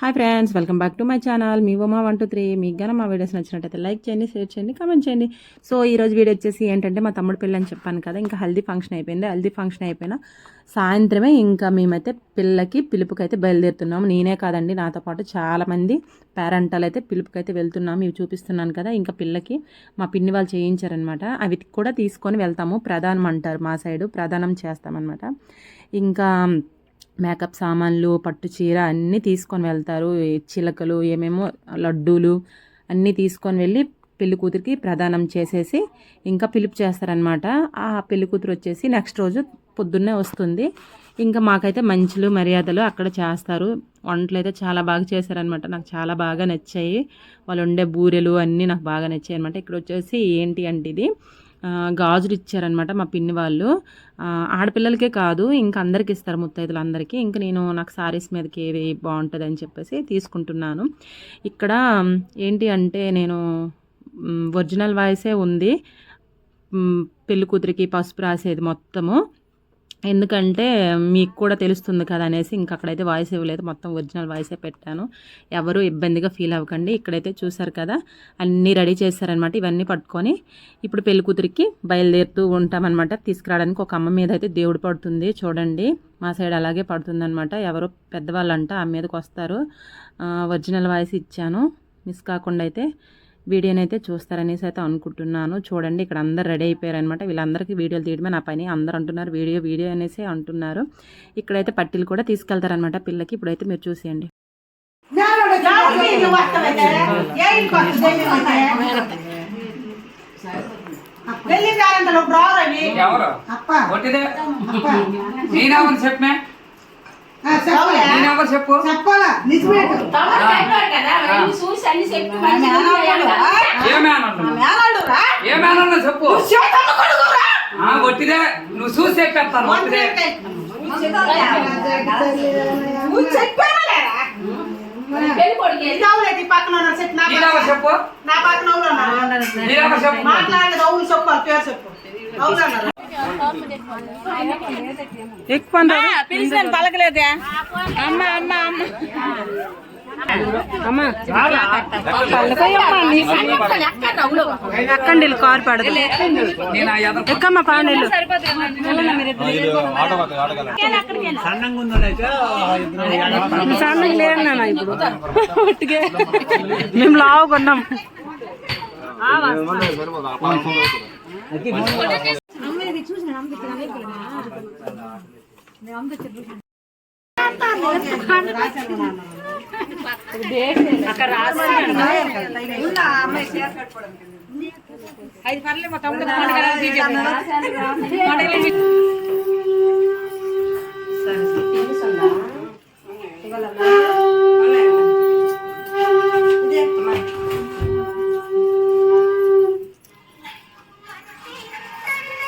Hi friends welcome back to my channel me Uma one two three మీకు కానీ మా videos నచ్చినట్టయితే లైక్ చేయండి షేర్ చేయండి కామెంట్ చేయండి. సో ఈరోజు వీడియో వచ్చేసి ఏంటంటే మా తమ్ముడు పెళ్ళి అని చెప్పాను కదా ఇంకా హల్దీ ఫంక్షన్ అయిపోయింది. హల్దీ ఫంక్షన్ అయిపోయిన సాయంత్రమే ఇంకా మేమైతే పిల్లకి పిలుపుకైతే బయలుదేరుతున్నాము నేనే కాదండి నాతో పాటు చాలామంది పేరెంటల్ అయితే పిలుపుకైతే వెళ్తున్నాము ఇవి చూపిస్తున్నాను కదా ఇంకా పిల్లకి మా పిన్ని వాళ్ళు చేయించారనమాట అవి కూడా తీసుకొని వెళ్తాము. ప్రధానం అంటారు మా సైడు ప్రధానం చేస్తామన్నమాట. ఇంకా మేకప్ సామాన్లు పట్టు చీర అన్నీ తీసుకొని వెళ్తారు. చిలకలు ఏమేమో లడ్డూలు అన్నీ తీసుకొని వెళ్ళి పెళ్ళి కూతురికి ప్రదానం చేసేసి ఇంకా పిలుపు చేస్తారనమాట ఆ పెళ్ళి కూతురు వచ్చేసి నెక్స్ట్ రోజు పొద్దున్నే వస్తుంది. ఇంకా మాకైతే మంచులు మర్యాదలు అక్కడ చేస్తారు. వంటలు అయితే చాలా బాగా చేశారనమాట నాకు చాలా బాగా నచ్చాయి. వాళ్ళు ఉండే బూరెలు అన్నీ నాకు బాగా నచ్చాయి అనమాట ఇక్కడ వచ్చేసి ఏంటి అంటే ఇది గాజులు ఇచ్చారనమాట మా పిన్ని వాళ్ళు. ఆడపిల్లలకే కాదు ఇంకా అందరికి ఇస్తారు ముత్తైదులు అందరికీ ఇంకా నేను నాకు శారీస్ మీదకి ఏవి బాగుంటుంది అని చెప్పేసి తీసుకుంటున్నాను. ఇక్కడ ఏంటి అంటే నేను ఒరిజినల్ వాయిసే ఉంది. పెళ్ళికూతురికి కూతురికి పసుపు రాసేది మొత్తము. ఎందుకంటే మీకు కూడా తెలుస్తుంది కదా అనేసి ఇంక అక్కడైతే వాయిస్ ఇవ్వలేదు. మొత్తం ఒరిజినల్ వాయిసే పెట్టాను. ఎవరు ఇబ్బందిగా ఫీల్ అవ్వకండి. ఇక్కడైతే చూసారు కదా అన్నీ రెడీ చేశారనమాట ఇవన్నీ పట్టుకొని ఇప్పుడు పెళ్ళి కూతురికి బయలుదేరుతూ ఉంటామన్నమాట. తీసుకురావడానికి ఒక అమ్మ మీద అయితే దేవుడు పడుతుంది. చూడండి మా సైడ్ అలాగే పడుతుందన్నమాట. ఎవరో పెద్దవాళ్ళంట ఆ మీదకి వస్తారు. ఒరిజినల్ వాయిస్ ఇచ్చాను. మిస్ కాకుండా అయితే వీడియోని అయితే చూస్తారనేసి అయితే అనుకుంటున్నాను. చూడండి ఇక్కడ అందరు రెడీ అయిపోయారనమాట వీళ్ళందరికీ వీడియోలు తీయడమే నా పని. అందరు అంటున్నారు వీడియో వీడియో అనేసి అంటున్నారు. ఇక్కడైతే పట్టీలు కూడా తీసుకెళ్తారనమాట పిల్లకి. ఇప్పుడైతే మీరు చూసేయండి. చెప్పమే నేనెవరు చెప్పు? చెప్పాలా? నిజమేట ఏమేనన్నా ఏమేనన్నా చెప్పు ఆ, కొట్టిదే నువ్వు చూసి చెప్పేస్తాను ఉన్నారు చెప్పు. నా చెప్పు పక్కన. చెప్పు. మాట్లాడేది చెప్పు. పిలిచిన పలకలేదే అమ్మ అమ్మ అమ్మ అమ్మా ఎక్కండి కారు పడదు నేను ఆ ఎదర ఎక్కమ్మ పావనీళ్ళు సన్నగా లేరు నాన్న ఇప్పుడు ఒట్టిగే మేము లావు కొన్నాం ఐదు పర్లే మా తమ్ముడు పండుగ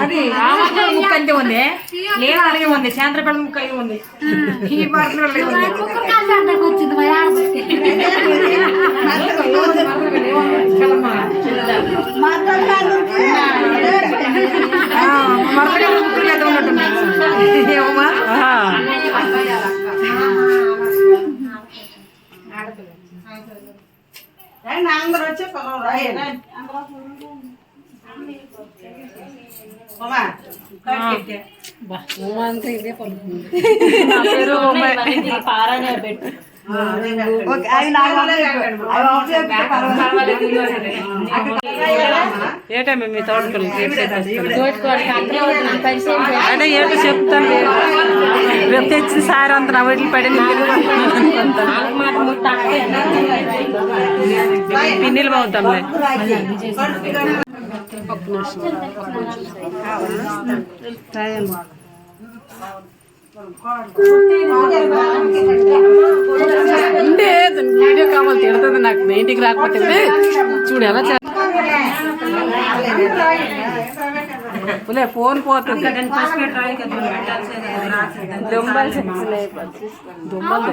అది ముక్క అంతే ఉంది. లేదు అలాగే ఉంది. చాంద్రపేట ముక్క అయి ఉంది. ఈ పాటలో ఉమా, పేరు ఏటమ్మా మీ తోటకూరలు అంటే ఏంటో చెప్తాను రేపు తెచ్చిన సార్ అంత నా వదిలి పడి పిన్నిలు బాగుతాంలే ఉండే వీడియో కావాలి తిడుతుంది నాకు మీ ఇంటికి రాకపోతే చూడు ఎలా చేలే ఫోన్ పోతుంది దుంబలు దుంబలు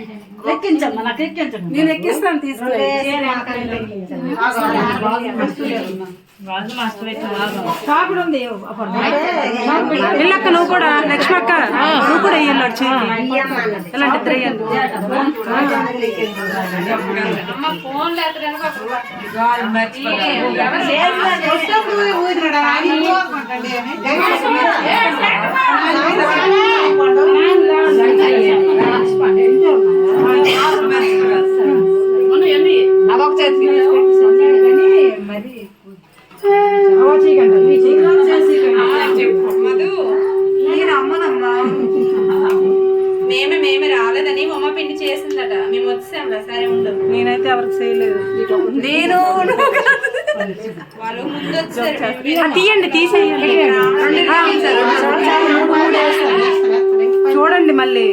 నేను ఎక్కిస్తాను తీసుకుని పిల్లక్క నువ్వు కూడా లక్ష్మి అక్క నువ్వు కూడా వచ్చి ఎలాంటి త్రేయండి వచ్చినప్పుడు నేనైతే ఎవరికి చేయలేదు నేను తీయండి తీసేయండి చూడండి మళ్ళీ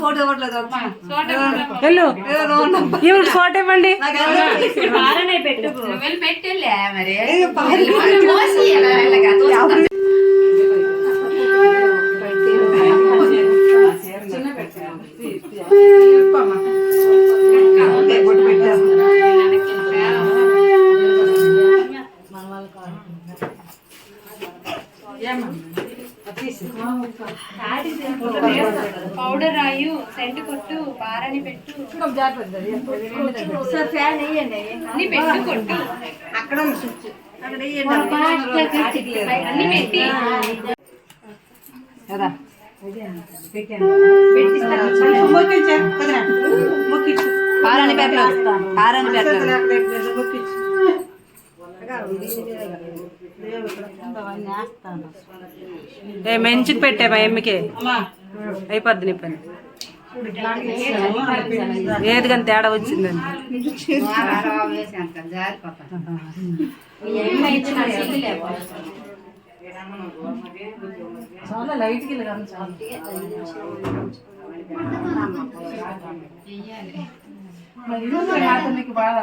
ఫోటో ఇవ్వట్లేదు ఈవిడ ఫోటో ఇవ్వండి? నువ్వు పౌడర్ రాయు సెంటు కొట్టు పారని పెట్టు. అన్ని పెట్టు కొట్టు. అన్ని పెట్టి. పారాని పారాని. ఏ మంచికి పెట్టే మా ఎమ్మికి అయిపోద్ది నీ పని. ఏది కానీ తేడా వచ్చిందండి. చాలా లైట్ నీకు బాగా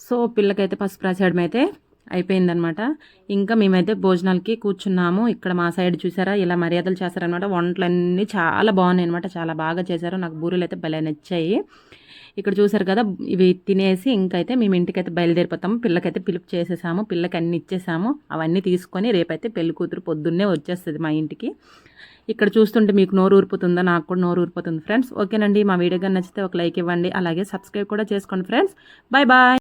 సో పిల్లకైతే పసుపు రాసేయడం అయితే అయిపోయిందనమాట. ఇంకా మేమైతే భోజనాలకి కూర్చున్నాము. ఇక్కడ మా సైడ్ చూసారా? ఇలా మర్యాదలు చేస్తారనమాట. వంటలన్నీ చాలా బాగున్నాయి అనమాట చాలా బాగా చేశారు. నాకు బూరెలు అయితే భలే నచ్చాయి. ఇక్కడ చూసారు కదా? ఇవి తినేసి ఇంకైతే మేము ఇంటికైతే బయలుదేరిపోతాము. పిల్లకైతే పిలుపు చేసేసాము. పిల్లకి అన్ని ఇచ్చేసాము. అవన్నీ తీసుకొని రేపైతే పెళ్ళి కూతురు పొద్దున్నే వచ్చేస్తుంది మా ఇంటికి. ఇక్కడ చూస్తుంటే మీకు నోరు ఊరిపోతుందా? నాకు కూడా నోరు ఊరిపోతుంది ఫ్రెండ్స్. ఓకేనండి. మా వీడియో కానీ నచ్చితే ఒక లైక్ ఇవ్వండి. అలాగే సబ్స్క్రైబ్ కూడా చేసుకోండి ఫ్రెండ్స్. Bye bye.